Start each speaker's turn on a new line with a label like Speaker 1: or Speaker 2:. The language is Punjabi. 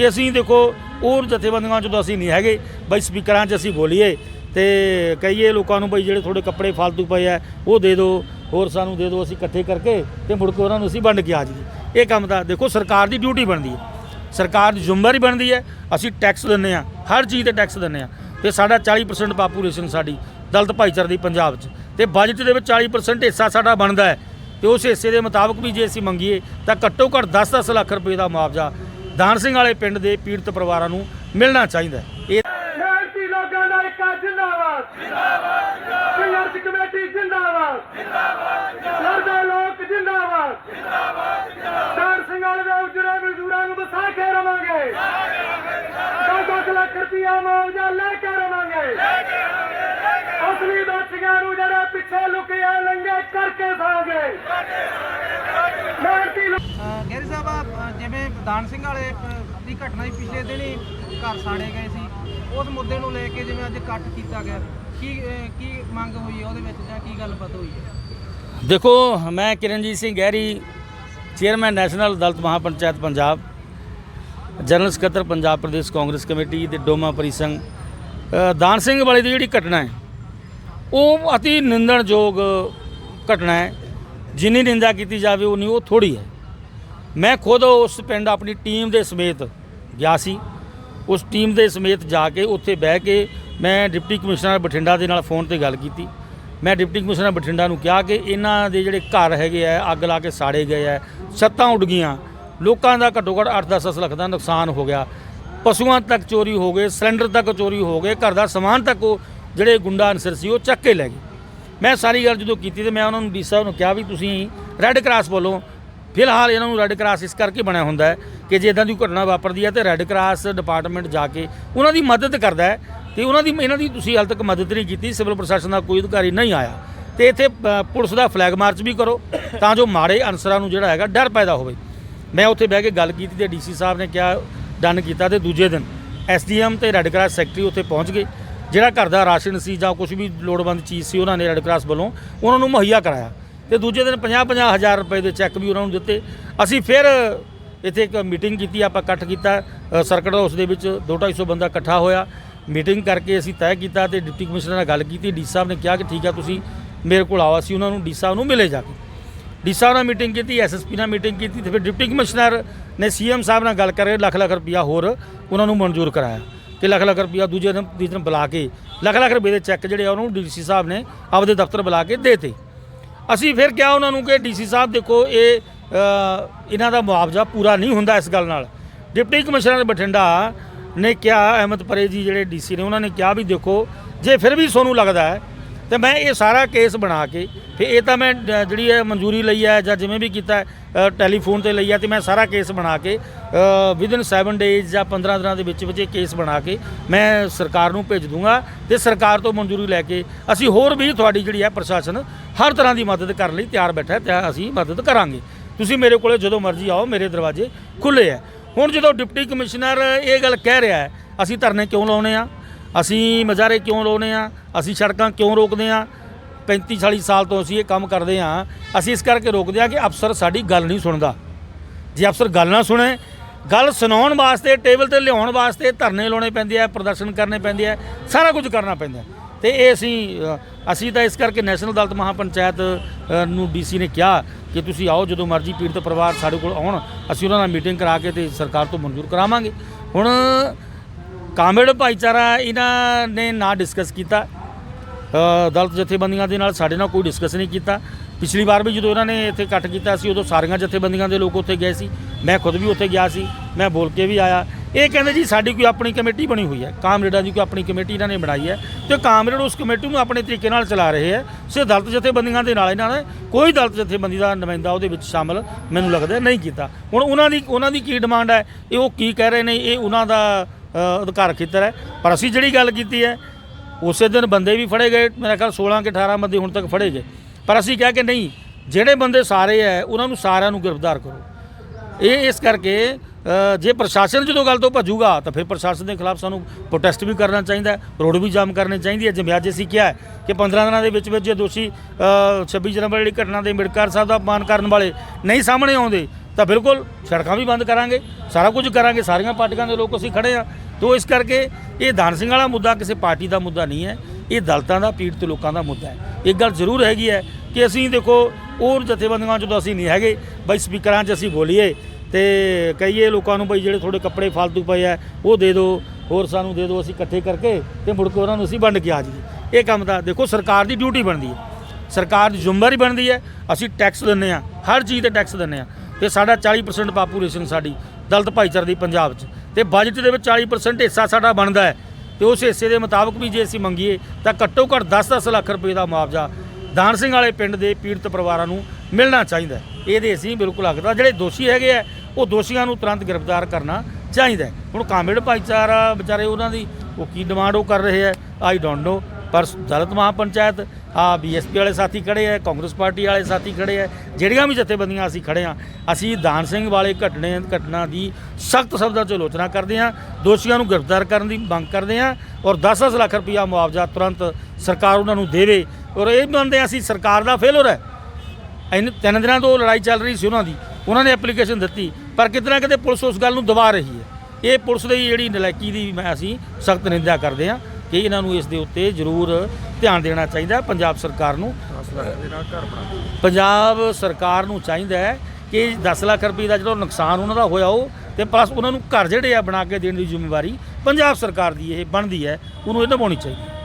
Speaker 1: ਕਿ ਅਸੀਂ ਦੇਖੋ, ਹੋਰ ਜਥੇਬੰਦੀਆਂ 'ਚ ਤਾਂ ਅਸੀਂ ਨਹੀਂ ਹੈਗੇ। ਬਈ ਸਪੀਕਰਾਂ 'ਚ ਅਸੀਂ ਬੋਲੀਏ ਤੇ ਕਹੀਏ ਲੋਕਾਂ ਨੂੰ ਬਈ ਜਿਹੜੇ ਤੁਹਾਡੇ ਕੱਪੜੇ ਫालतू ਪਏ ਆ, ਉਹ ਦੇ ਦਿਓ, ਹੋਰ ਸਾਨੂੰ ਦੇ ਦਿਓ ਅਸੀਂ ਇਕੱਠੇ ਕਰਕੇ ਤੇ ਮੁੜ ਕੇ ਉਹਨਾਂ ਨੂੰ ਅਸੀਂ ਵੰਡ ਕੇ ਆ ਜਾਈਏ। ਇਹ ਕੰਮ ਤਾਂ ਦੇਖੋ, ਸਰਕਾਰ ਦੀ ਡਿਊਟੀ ਬਣਦੀ ਹੈ। ਸਰਕਾਰ ਦੀ ਜ਼ਿੰਮੇਵਾਰੀ ਬਣਦੀ ਹੈ, ਅਸੀਂ ਟੈਕਸ ਦਿੰਨੇ ਆ ਹਰ ਚੀਜ਼ ਤੇ ਟੈਕਸ ਦਿੰਨੇ ਆ ਤੇ ਸਾਡਾ 40% ਪਾਪੂਲੇਸ਼ਨ ਸਾਡੀ, ਦਲਤ ਭਾਈਚਾਰੇ ਦੀ ਪੰਜਾਬ 'ਚ। ਤੇ ਬਜਟ ਦੇ ਵਿੱਚ 40% ਹਿੱਸਾ ਸਾਡਾ ਬਣਦਾ ਹੈ। ਤੇ ਉਸ ਹਿੱਸੇ ਦੇ ਮੁਤਾਬਕ ਵੀ ਜੇ ਅਸੀਂ ਮੰਗੀਏ, ਤਾਂ ਘੱਟੋ ਘੱਟ 10-10 ਲੱਖ ਰੁਪਏ ਦਾ ਮੁਆਵਜ਼ਾ ਦਾਨ ਸਿੰਘ ਵਾਲੇ ਪਿੰਡ ਦੇ ਪੀੜਤ ਪਰਿਵਾਰਾਂ ਨੂੰ ਮਿਲਣਾ ਚਾਹੀਦਾ ਹੈ। ਇਹ
Speaker 2: ਮਿਹਨਤੀ ਲੋਕਾਂ ਦਾ ਇੱਕ ਜਿੰਦਾਬਾਦ ਜਿੰਦਾਬਾਦ। ਸੰਘਰਸ਼ ਕਮੇਟੀ ਜਿੰਦਾਬਾਦ। ਜਿੰਦਾਬਾਦ ਲੜਦੇ ਲੋਕ ਜਿੰਦਾਬਾਦ। ਜਿੰਦਾਬਾਦ ਦਾਰ ਸਿੰਘ ਵਾਲੇ ਦੇ ਉਜਰੇ ਮਜ਼ਦੂਰਾਂ ਨੂੰ ਵਸਾ ਕੇ ਰਵਾਂਗੇ। 10 ਲੱਖ ਰੁਪਇਆ ਮੁਆਵਜ਼ਾ ਲੈ ਕੇ ਰਵਾਂਗੇ। ਅਸਲੀ ਦੋਸ਼ੀਆਂ ਨੂੰ ਜਿਹੜੇ ਪਿੱਛੇ ਲੁਕੇ ਆ ਲੰਗੇ ਕਰਕੇ ਸਾਂਗੇ
Speaker 3: ਗੈਰੀ ਸਾਹਿਬ ਜਿਵੇਂ ਦਾਨ ਸਿੰਘ ਵਾਲੇ ਅ, ਦੀ ਘਟਨਾ ਹੀ ਪਿਛਲੇ ਦਿਨ ਹੀ ਘਰ ਸਾੜੇ ਗਏ ਸੀ। ਉਸ ਮੁੱਦੇ ਨੂੰ ਲੈ ਕੇ ਜਿਵੇਂ ਅੱਜ ਇਕੱਠ ਕੀਤਾ ਗਿਆ। ਕੀ ਅ, ਕੀ ਮੰਗ ਹੋਈ ਹੈ ਉਹਦੇ ਵਿੱਚ ਜਾਂ ਕੀ ਗੱਲਬਾਤ ਹੋਈ ਹੈ?
Speaker 1: ਦੇਖੋ ਮੈਂ Kiranjit Singh Gahiri chairman national Dalit Mahapanchayat Punjab general ਸਕੱਤਰ ਪੰਜਾਬ ਪ੍ਰਦੇਸ਼ ਕਾਂਗਰਸ ਕਮੇਟੀ ਦੇ ਡੋਮਾ ਪਰਿਸੰਘ ਅ, ਦਾਨ ਸਿੰਘ ਵਾਲੇ ਦੀ ਜਿਹੜੀ ਘਟਨਾ ਹੈ ਉਹ ਅਤੀ ਨਿੰਦਣਯੋਗ ਘਟਨਾ ਹੈ। ਜਿੰਨੀ ਨਿੰਦਾ ਕੀਤੀ ਜਾਵੇ ਉਨੀ ਉਹ ਥੋੜੀ ਹੈ। ਮੈਂ ਖੁਦ ਉਸ ਪਿੰਡ ਆਪਣੀ ਟੀਮ ਦੇ ਸਮੇਤ ਗਿਆ ਸੀ। ਉਸ ਟੀਮ ਦੇ ਸਮੇਤ ਜਾ ਕੇ ਉੱਥੇ ਬਹਿ ਕੇ ਮੈਂ ਡਿਪਟੀ ਕਮਿਸ਼ਨਰ ਬਠਿੰਡਾ ਦੇ ਨਾਲ ਫੋਨ ਤੇ ਗੱਲ ਕੀਤੀ। ਮੈਂ ਡਿਪਟੀ ਕਮਿਸ਼ਨਰ ਬਠਿੰਡਾ ਨੂੰ ਕਿਹਾ ਕਿ ਇਹਨਾਂ ਦੇ ਜਿਹੜੇ ਘਰ ਹੈਗੇ ਆ, ਅੱਗ ਲਾ ਕੇ ਸਾੜੇ ਗਏ ਆ, ਛੱਤਾਂ ਉੱਡ ਗਈਆਂ। ਲੋਕਾਂ ਦਾ ਘੱਟੋ ਘੱਟ 8-10 ਲੱਖ ਦਾ ਨੁਕਸਾਨ ਹੋ ਗਿਆ। ਪਸ਼ੂਆਂ ਤੱਕ ਚੋਰੀ ਹੋ ਗਏ, ਸਿਲੰਡਰ ਤੱਕ ਚੋਰੀ ਹੋ ਗਏ, ਘਰ ਦਾ ਸਮਾਨ ਤੱਕ ਉਹ ਜਿਹੜੇ ਗੁੰਡਾ ਅਨਸਰ ਸੀ ਉਹ ਚੱਕ ਕੇ ਲੈ ਗਏ। ਮੈਂ ਸਾਰੀ ਗੱਲ ਜਦੋਂ ਕੀਤੀ ਤੇ ਮੈਂ ਉਹਨਾਂ ਨੂੰ ਡੀ ਸਾਹਿਬ ਨੂੰ ਕਿਹਾ ਵੀ ਤੁਸੀਂ ਰੈੱਡ ਕਰਾਸ ਵੱਲੋਂ ਫਿਲਹਾਲ ਇਹਨਾਂ ਨੂੰ ਰੈੱਡ ਕਰਾਸ ਇਸ ਕਰਕੇ ਬਣਿਆ ਹੁੰਦਾ ਹੈ ਕਿ ਜੇ ਇਦਾਂ ਦੀ ਘਟਨਾ ਵਾਪਰਦੀ ਹੈ ਤੇ ਰੈੱਡ ਕਰਾਸ ਡਿਪਾਰਟਮੈਂਟ ਜਾ ਕੇ ਉਹਨਾਂ ਦੀ ਮਦਦ ਕਰਦਾ ਹੈ ਤੇ ਉਹਨਾਂ ਦੀ, ਇਹਨਾਂ ਦੀ ਤੁਸੀਂ ਹਾਲ ਤੱਕ ਮਦਦ ਨਹੀਂ ਕੀਤੀ, ਸਿਵਲ ਪ੍ਰਸ਼ਾਸਨ ਦਾ ਕੋਈ ਅਧਿਕਾਰੀ ਨਹੀਂ ਆਇਆ। ਤੇ ਇੱਥੇ ਪੁਲਿਸ ਦਾ ਫਲੈਗ ਮਾਰਚ ਵੀ ਕਰੋ ਤਾਂ ਜੋ ਮਾੜੇ ਅਨਸਰਾਂ ਨੂੰ ਜਿਹੜਾ ਹੈਗਾ ਡਰ ਪੈਦਾ ਹੋਵੇ। ਮੈਂ ਉੱਥੇ ਬਹਿ ਕੇ ਗੱਲ ਕੀਤੀ ਤੇ ਡੀਸੀ ਸਾਹਿਬ ਨੇ ਕਿਹਾ, ਡਨ ਕੀਤਾ ਤੇ ਦੂਜੇ ਦਿਨ ਐਸਡੀਐਮ ਤੇ ਰੈੱਡ ਕਰਾਸ ਸੈਕਟਰੀ ਉੱਥੇ ਪਹੁੰਚ ਗਏ। ਜਿਹੜਾ ਘਰ ਦਾ ਰਾਸ਼ਨ ਸੀ ਜਾਂ ਕੁਝ ਵੀ ਲੋੜਵੰਦ ਚੀਜ਼ ਸੀ, ਉਹਨਾਂ ਨੇ ਰੈੱਡ ਕਰਾਸ ਵੱਲੋਂ ਉਹਨਾਂ ਨੂੰ ਮੁਹੱਈਆ ਕਰਾਇਆ। ਤੇ ਦੂਜੇ ਦਿਨ 50-50 ਹਜ਼ਾਰ ਰੁਪਏ ਦੇ ਚੈੱਕ ਵੀ ਉਹਨਾਂ ਨੂੰ ਦਿੱਤੇ। ਅਸੀਂ ਫਿਰ ਇੱਥੇ ਇੱਕ ਮੀਟਿੰਗ ਕੀਤੀ, ਆਪਾਂ ਇਕੱਠ ਕੀਤਾ। ਸਰਕਟ ਹਾਊਸ ਦੇ ਵਿੱਚ 2-250 ਬੰਦਾ ਇਕੱਠਾ ਹੋਇਆ। ਮੀਟਿੰਗ ਕਰਕੇ ਅਸੀਂ ਤੈਅ ਕੀਤਾ ਤੇ ਡਿਪਟੀ ਕਮਿਸ਼ਨਰ ਨਾਲ ਗੱਲ ਕੀਤੀ। ਡੀ ਸਾਹਿਬ ਨੇ ਕਿਹਾ ਕਿ ਠੀਕ ਆ, ਤੁਸੀਂ ਮੇਰੇ ਕੋਲ ਆਵਾ ਸੀ ਉਹਨਾਂ ਨੂੰ ਡੀ ਸਾਹਿਬ ਨੂੰ ਮਿਲੇ ਜਾ ਕੇ। ਡੀ ਸਾਹਿਬ ਨਾਲ ਮੀਟਿੰਗ ਕੀਤੀ ਐਸਐਸਪੀ ਨਾਲ ਮੀਟਿੰਗ ਕੀਤੀ ਤੇ ਫਿਰ ਡਿਪਟੀ ਕਮਿਸ਼ਨਰ ਨੇ ਸੀਐਮ ਸਾਹਿਬ ਨਾਲ ਗੱਲ ਕਰਕੇ ਲੱਖ ਲੱਖ ਰੁਪਇਆ ਹੋਰ ਉਹਨਾਂ ਨੂੰ ਮਨਜ਼ੂਰ ਕਰਾਇਆ ਕਿ ਲੱਖ ਲੱਖ ਰੁਪਇਆ ਦੂਜੇ ਦਿਨ, ਤੀਜੇ ਦਿਨ ਬੁਲਾ ਕੇ ਲੱਖ ਲੱਖ ਰੁਪਏ ਦੇ ਚੈੱਕ ਜਿਹੜੇ ਆ, ਉਹਨੂੰ ਡੀਸੀ ਸਾਹਿਬ ਨੇ ਆਪਦੇ ਦਫ਼ਤਰ ਬੁਲਾ ਕੇ ਦੇਤੇ ਅਸੀਂ ਫਿਰ ਕਿਹਾ ਉਹਨਾਂ ਨੂੰ ਕਿ ਡੀਸੀ ਸਾਹਿਬ ਦੇਖੋ, ਇਹ ਇਹਨਾਂ ਦਾ ਮੁਆਵਜ਼ਾ ਪੂਰਾ ਨਹੀਂ ਹੁੰਦਾ ਇਸ ਗੱਲ ਨਾਲ। ਡਿਪਟੀ ਕਮਿਸ਼ਨਰ ਬਠਿੰਡਾ ਨੇ ਕਿਹਾ, ਅਹਿਮਦ ਪਰੇ ਜੀ ਜਿਹੜੇ ਡੀਸੀ ਨੇ, ਉਹਨਾਂ ਨੇ ਕਿਹਾ ਵੀ ਦੇਖੋ, ਜੇ ਫਿਰ ਵੀ ਸੋਨੂੰ ਲੱਗਦਾ ਹੈ ਤੇ ਮੈਂ ਇਹ ਸਾਰਾ ਕੇਸ ਬਣਾ ਕੇ ਫਿਰ ਇਹ ਤਾਂ ਮੈਂ ਜਿਹੜੀ ਹੈ ਮਨਜ਼ੂਰੀ ਲਈ ਹੈ ਜਾਂ ਜਿਵੇਂ ਵੀ ਕੀਤਾ ਟੈਲੀਫੋਨ ਤੇ ਲਈ ਹੈ ਤੇ ਮੈਂ ਸਾਰਾ ਕੇਸ ਬਣਾ ਕੇ ਵਿਦਨ 7 ਡੇਜ਼ ਜਾਂ 15 ਦਿਨਾਂ ਦੇ ਵਿੱਚ ਵਿੱਚ ਇਹ ਕੇਸ ਬਣਾ ਕੇ ਮੈਂ ਸਰਕਾਰ ਨੂੰ ਭੇਜ ਦੂੰਗਾ ਤੇ ਸਰਕਾਰ ਤੋਂ ਮਨਜ਼ੂਰੀ ਲੈ ਕੇ ਅਸੀਂ ਹੋਰ ਵੀ ਤੁਹਾਡੀ ਜਿਹੜੀ ਹੈ ਪ੍ਰਸ਼ਾਸਨ ਹਰ ਤਰ੍ਹਾਂ ਦੀ ਮਦਦ ਕਰਨ ਲਈ ਤਿਆਰ ਬੈਠਾ ਹੈ ਤੇ ਅਸੀਂ ਮਦਦ ਕਰਾਂਗੇ। ਤੁਸੀਂ ਮੇਰੇ ਕੋਲੇ ਜਦੋਂ ਮਰਜ਼ੀ ਆਓ, ਮੇਰੇ ਦਰਵਾਜ਼ੇ ਖੁੱਲੇ ਹੈ। ਹੁਣ ਜਦੋਂ ਡਿਪਟੀ ਕਮਿਸ਼ਨਰ ਇਹ ਗੱਲ ਕਹਿ ਰਿਹਾ ਹੈ, ਅਸੀਂ ਧਰਨੇ ਕਿਉਂ ਲਾਉਨੇ ਆ? ਅਸੀਂ ਮਜ਼ਾਰੇ ਕਿਉਂ ਲਾਉਨੇ ਆ ਅਸੀਂ ਸੜਕਾਂ ਕਿਉਂ ਰੋਕਦੇ ਆ 35 40 ਸਾਲ ਤੋਂ ਅਸੀਂ ਇਹ ਕੰਮ ਕਰਦੇ ਆ ਅਸੀਂ ਇਸ ਕਰਕੇ ਰੋਕਦੇ ਆ ਕਿ ਅਫਸਰ ਸਾਡੀ ਗੱਲ ਨਹੀਂ ਸੁਣਦਾ। ਜੇ ਅਫਸਰ ਗੱਲ ਨਾ ਸੁਣੇ ਗੱਲ ਸੁਣਾਉਣ ਵਾਸਤੇ ਟੇਬਲ ਤੇ ਲਿਆਉਣ ਵਾਸਤੇ ਧਰਨੇ ਲਾਉਣੇ ਪੈਂਦੇ ਆ ਪ੍ਰਦਰਸ਼ਨ ਕਰਨੇ ਪੈਂਦੇ ਆ ਸਾਰਾ ਕੁਝ ਕਰਨਾ ਪੈਂਦਾ ਤੇ ਇਹ ਅਸੀਂ ਅਸੀਂ ਤਾਂ ਇਸ ਕਰਕੇ ਨੈਸ਼ਨਲ ਦਲਤ ਮਹਾਪੰਚਾਇਤ ਅ, ਨੂੰ ਡੀਸੀ ਨੇ ਕਿਹਾ ਕਿ ਤੁਸੀਂ ਆਓ ਜਦੋਂ ਮਰਜ਼ੀ ਪੀੜਤ ਪਰਿਵਾਰ ਸਾਡੇ ਕੋਲ ਆਉਣ ਅਸੀਂ ਉਹਨਾਂ ਨਾਲ ਮੀਟਿੰਗ ਕਰਾ ਕੇ ਤੇ ਸਰਕਾਰ ਤੋਂ ਮਨਜ਼ੂਰ ਕਰਾਵਾਂਗੇ। ਹੁਣ ਕਾਮਰੇਡ ਭਾਈਚਾਰਾ ਇਹਨਾਂ ਨੇ ਨਾ ਡਿਸਕਸ ਕੀਤਾ। ਅ, ਜਥੇਬੰਦੀਆਂ ਦੇ ਨਾਲ ਸਾਡੇ ਨਾਲ ਕੋਈ ਡਿਸਕਸ ਨਹੀਂ ਕੀਤਾ। ਪਿਛਲੀ ਵਾਰ ਵੀ ਜਦੋਂ ਇਹਨਾਂ ਨੇ ਇੱਥੇ ਇਕੱਠ ਕੀਤਾ ਸੀ ਉਦੋਂ ਸਾਰੀਆਂ ਜਥੇਬੰਦੀਆਂ ਦੇ ਲੋਕ ਉੱਥੇ ਗਏ ਸੀ। ਮੈਂ ਖੁਦ ਵੀ ਉੱਥੇ ਗਿਆ ਸੀ ਮੈਂ ਬੋਲ ਕੇ ਵੀ ਆਇਆ। ਇਹ ਕਹਿੰਦੇ ਜੀ ਸਾਡੀ ਕੋਈ ਆਪਣੀ ਕਮੇਟੀ ਬਣੀ ਹੋਈ ਹੈ। ਕਾਮਰੇਡਾਂ ਦੀ ਕੋਈ ਆਪਣੀ ਕਮੇਟੀ ਇਹਨਾਂ ਨੇ ਬਣਾਈ ਹੈ ਤੇ ਕਾਮਰੇਡ ਉਸ ਕਮੇਟੀ ਨੂੰ ਆਪਣੇ ਤਰੀਕੇ ਨਾਲ ਚਲਾ ਰਹੇ ਹੈ। ਸੇ ਦਲਤ ਜਥੇਬੰਦੀਆਂ ਦੇ ਨਾਲ ਇਹਨਾਂ ਨੇ ਕੋਈ ਦਲਤ ਜਥੇਬੰਦੀ ਦਾ ਨੁਮਾਇੰਦਾ ਉਹਦੇ ਵਿੱਚ ਸ਼ਾਮਲ ਮੈਨੂੰ ਲੱਗਦਾ ਨਹੀਂ ਕੀਤਾ। ਹੁਣ ਉਹਨਾਂ ਦੀ ਉਹਨਾਂ ਦੀ ਕੀ ਡਿਮਾਂਡ ਹੈ? ਇਹ ਉਹ ਕੀ ਕਹਿ ਰਹੇ ਨੇ? ਇਹ ਉਹਨਾਂ ਦਾ ਅਧਿਕਾਰ ਖੇਤਰ ਹੈ। ਪਰ ਅਸੀਂ ਜਿਹੜੀ ਗੱਲ ਕੀਤੀ ਹੈ ਉਸੇ ਦਿਨ ਬੰਦੇ ਵੀ ਫੜੇ ਗਏ ਮੇਰਾ ਖਿਆਲ 16 ਕਿ 18 ਬੰਦੇ ਹੁਣ ਤੱਕ ਫੜੇ ਗਏ। ਪਰ ਅਸੀਂ ਕਿਹਾ ਕਿ ਨਹੀਂ ਜਿਹੜੇ ਬੰਦੇ ਸਾਰੇ ਹੈ ਉਹਨਾਂ ਨੂੰ ਸਾਰਿਆਂ ਨੂੰ ਗ੍ਰਿਫਤਾਰ ਕਰੋ। ਇਹ ਇਸ ਕਰਕੇ ਜੇ ਪ੍ਰਸ਼ਾਸਨ ਜਦੋਂ ਗੱਲ ਤੋਂ ਭੱਜੂਗਾ ਤਾਂ ਫਿਰ ਪ੍ਰਸ਼ਾਸਨ ਦੇ ਖਿਲਾਫ ਸਾਨੂੰ ਪ੍ਰੋਟੈਸਟ ਵੀ ਕਰਨਾ ਚਾਹੀਦਾ ਰੋਡ ਵੀ ਜਾਮ ਕਰਨੇ ਚਾਹੀਦੀ ਹੈ। ਜਿਵੇਂ ਅੱਜ ਅਸੀਂ ਕਿਹਾ ਕਿ 15 ਦਿਨਾਂ ਦੇ ਵਿੱਚ ਵਿੱਚ ਜੇ ਦੋਸ਼ੀ ਅ, 26 ਜਨਵਰੀ ਵਾਲੀ ਘਟਨਾ ਦੇ ਅੰਬੇਡਕਰ ਸਾਹਿਬ ਦਾ ਅਪਮਾਨ ਕਰਨ ਵਾਲੇ ਨਹੀਂ ਸਾਹਮਣੇ ਆਉਂਦੇ ਤਾਂ ਬਿਲਕੁਲ ਸੜਕਾਂ ਵੀ ਬੰਦ ਕਰਾਂਗੇ, ਸਾਰਾ ਕੁਝ ਕਰਾਂਗੇ, ਸਾਰੀਆਂ ਪਾਰਟੀਆਂ ਦੇ ਲੋਕ ਅਸੀਂ ਖੜੇ ਆ ਤੋਂ ਇਸ ਕਰਕੇ ਇਹ ਦਾਨ ਸਿੰਘ ਵਾਲਾ ਮੁੱਦਾ ਕਿਸੇ ਪਾਰਟੀ ਦਾ ਮੁੱਦਾ ਨਹੀਂ ਹੈ, ਇਹ ਦਲਤਾਂ ਦਾ, ਪੀੜਤ ਲੋਕਾਂ ਦਾ ਮੁੱਦਾ ਹੈ। ਇੱਕ ਗੱਲ ਜ਼ਰੂਰ ਹੈਗੀ ਹੈ ਕਿ ਅਸੀਂ ਦੇਖੋ, ਹੋਰ ਜਥੇਬੰਦੀਆਂ ਜਦੋਂ ਅਸੀਂ ਨਹੀਂ ਹੈਗੇ, ਬਈ ਸਪੀਕਰਾਂ 'ਚ ਅਸੀਂ ਬੋਲੀਏ ਤੇ ਕਹੀਏ ਲੋਕਾਂ ਨੂੰ ਬਈ ਜਿਹੜੇ ਤੁਹਾਡੇ ਕੱਪੜੇ ਫालतू ਪਏ ਆ, ਉਹ ਦੇ ਦਿਓ, ਹੋਰ ਸਾਨੂੰ ਦੇ ਦਿਓ, ਅਸੀਂ ਇਕੱਠੇ ਕਰਕੇ ਤੇ ਮੁੜ ਕੇ ਉਹਨਾਂ ਨੂੰ ਅਸੀਂ ਵੰਡ ਕੇ ਆ ਜਾਈਏ। ਇਹ ਕੰਮ ਤਾਂ ਦੇਖੋ, ਸਰਕਾਰ ਦੀ ਡਿਊਟੀ ਬਣਦੀ ਹੈ। ਸਰਕਾਰ ਦੀ ਜ਼ਿੰਮੇਵਾਰੀ ਬਣਦੀ ਹੈ, ਅਸੀਂ ਟੈਕਸ ਦਿੰਨੇ ਆ ਹਰ ਚੀਜ਼ ਤੇ ਟੈਕਸ ਦਿੰਨੇ ਆ ਤੇ ਸਾਡਾ 40% ਪਾਪੂਲੇਸ਼ਨ ਸਾਡੀ, ਦਲਤ ਭਾਈਚਾਰੇ ਦੀ ਪੰਜਾਬ 'ਚ। ਤੇ ਬਜਟ ਦੇ ਵਿੱਚ 40% ਹਿੱਸਾ ਸਾਡਾ ਬਣਦਾ ਹੈ। ਤੇ ਉਸ ਹਿੱਸੇ ਦੇ ਮੁਤਾਬਕ ਵੀ ਜੇ ਅਸੀਂ ਮੰਗੀਏ, ਤਾਂ ਘੱਟੋ ਘੱਟ 10-10 ਲੱਖ ਰੁਪਏ ਦਾ ਮੁਆਵਜ਼ਾ ਦਾਨ ਸਿੰਘ ਵਾਲੇ ਪਿੰਡ ਦੇ ਪੀੜਤ ਪਰਿਵਾਰਾਂ ਨੂੰ ਮਿਲਣਾ ਚਾਹੀਦਾ ਇਹਦੇ ਅਸੀਂ ਬਿਲਕੁਲ ਹੱਕਦਾਰ ਜਿਹੜੇ ਦੋਸ਼ੀ ਹੈਗੇ ਆ, ਉਹ ਦੋਸ਼ੀਆਂ ਨੂੰ ਤੁਰੰਤ ਗ੍ਰਿਫਤਾਰ ਕਰਨਾ ਚਾਹੀਦਾ ਹੁਣ ਕਾਮੇੜ ਭਾਈਚਾਰਾ ਵਿਚਾਰੇ ਉਹਨਾਂ ਦੀ, ਉਹ ਕੀ ਡਿਮਾਂਡ ਉਹ ਕਰ ਰਹੇ ਆ ਆਈ ਡੋਂਟ ਨੋ ਪਰ ਦਲਿਤ ਮਹਾਪੰਚਾਇਤ ਆ ਬੀਐਸਪੀ ਵਾਲੇ ਸਾਥੀ ਖੜੇ ਆ, ਕਾਂਗਰਸ ਪਾਰਟੀ ਵਾਲੇ ਸਾਥੀ ਖੜੇ ਆ, ਜਿਹੜੀਆਂ ਵੀ ਜਥੇਬੰਦੀਆਂ ਅਸੀਂ ਖੜੇ ਆ, ਅਸੀਂ ਦਾਨ ਸਿੰਘ ਵਾਲੇ ਘਟਨੇ, ਘਟਨਾ ਦੀ ਸਖਤ ਸ਼ਬਦਾਂ 'ਚ ਆਲੋਚਨਾ ਕਰਦੇ ਆ, ਦੋਸ਼ੀਆਂ ਨੂੰ ਗ੍ਰਿਫਤਾਰ ਕਰਨ ਦੀ ਮੰਗ ਕਰਦੇ ਆ ਔਰ 10-10 ਲੱਖ ਰੁਪਇਆ ਮੁਆਵਜ਼ਾ ਤੁਰੰਤ ਸਰਕਾਰ ਉਹਨਾਂ ਨੂੰ ਦੇਵੇ ਔਰ ਇਹ ਮੰਨਦੇ ਅਸੀਂ ਸਰਕਾਰ ਦਾ ਫੇਲਰ ਹੈ। ਇਨ ਤਿੰਨ ਦਿਨਾਂ ਤੋਂ ਲੜਾਈ ਚੱਲ ਰਹੀ ਸੀ ਉਹਨਾਂ ਦੀ, ਉਹਨਾਂ ਨੇ ਐਪਲੀਕੇਸ਼ਨ ਦਿੱਤੀ, ਪਰ ਕਿਤੇ ਨਾ ਕਿਤੇ ਪੁਲਿਸ ਉਸ ਗੱਲ ਨੂੰ ਦਬਾ ਰਹੀ ਹੈ। ਇਹ ਪੁਲਿਸ ਦੀ ਜਿਹੜੀ ਨਲਾਇਕੀ ਦੀ ਮੈਂ ਅਸੀਂ ਸਖਤ ਨਿੰਦਿਆ ਕਰਦੇ ਹਾਂ ਕਿ ਇਹਨਾਂ ਨੂੰ ਇਸ ਦੇ ਉੱਤੇ ਜ਼ਰੂਰ ਧਿਆਨ ਦੇਣਾ ਚਾਹੀਦਾ ਹੈ ਪੰਜਾਬ ਸਰਕਾਰ ਨੂੰ। ਪੰਜਾਬ ਸਰਕਾਰ ਨੂੰ ਚਾਹੀਦਾ ਹੈ ਕਿ 10 ਲੱਖ ਰੁਪਏ ਦਾ ਜਿਹੜਾ ਨੁਕਸਾਨ ਉਹਨਾਂ ਦਾ ਹੋਇਆ ਉਹ ਤੇ ਪਲੱਸ ਉਹਨਾਂ ਨੂੰ ਘਰ ਜਿਹੜੇ ਆ ਬਣਾ ਕੇ ਦੇਣ ਦੀ ਜ਼ਿੰਮੇਵਾਰੀ ਪੰਜਾਬ ਸਰਕਾਰ ਦੀ ਇਹ ਬਣਦੀ ਹੈ, ਉਹਨੂੰ ਇਹ ਨਿਭਾਉਣੀ ਚਾਹੀਦੀ ਹੈ।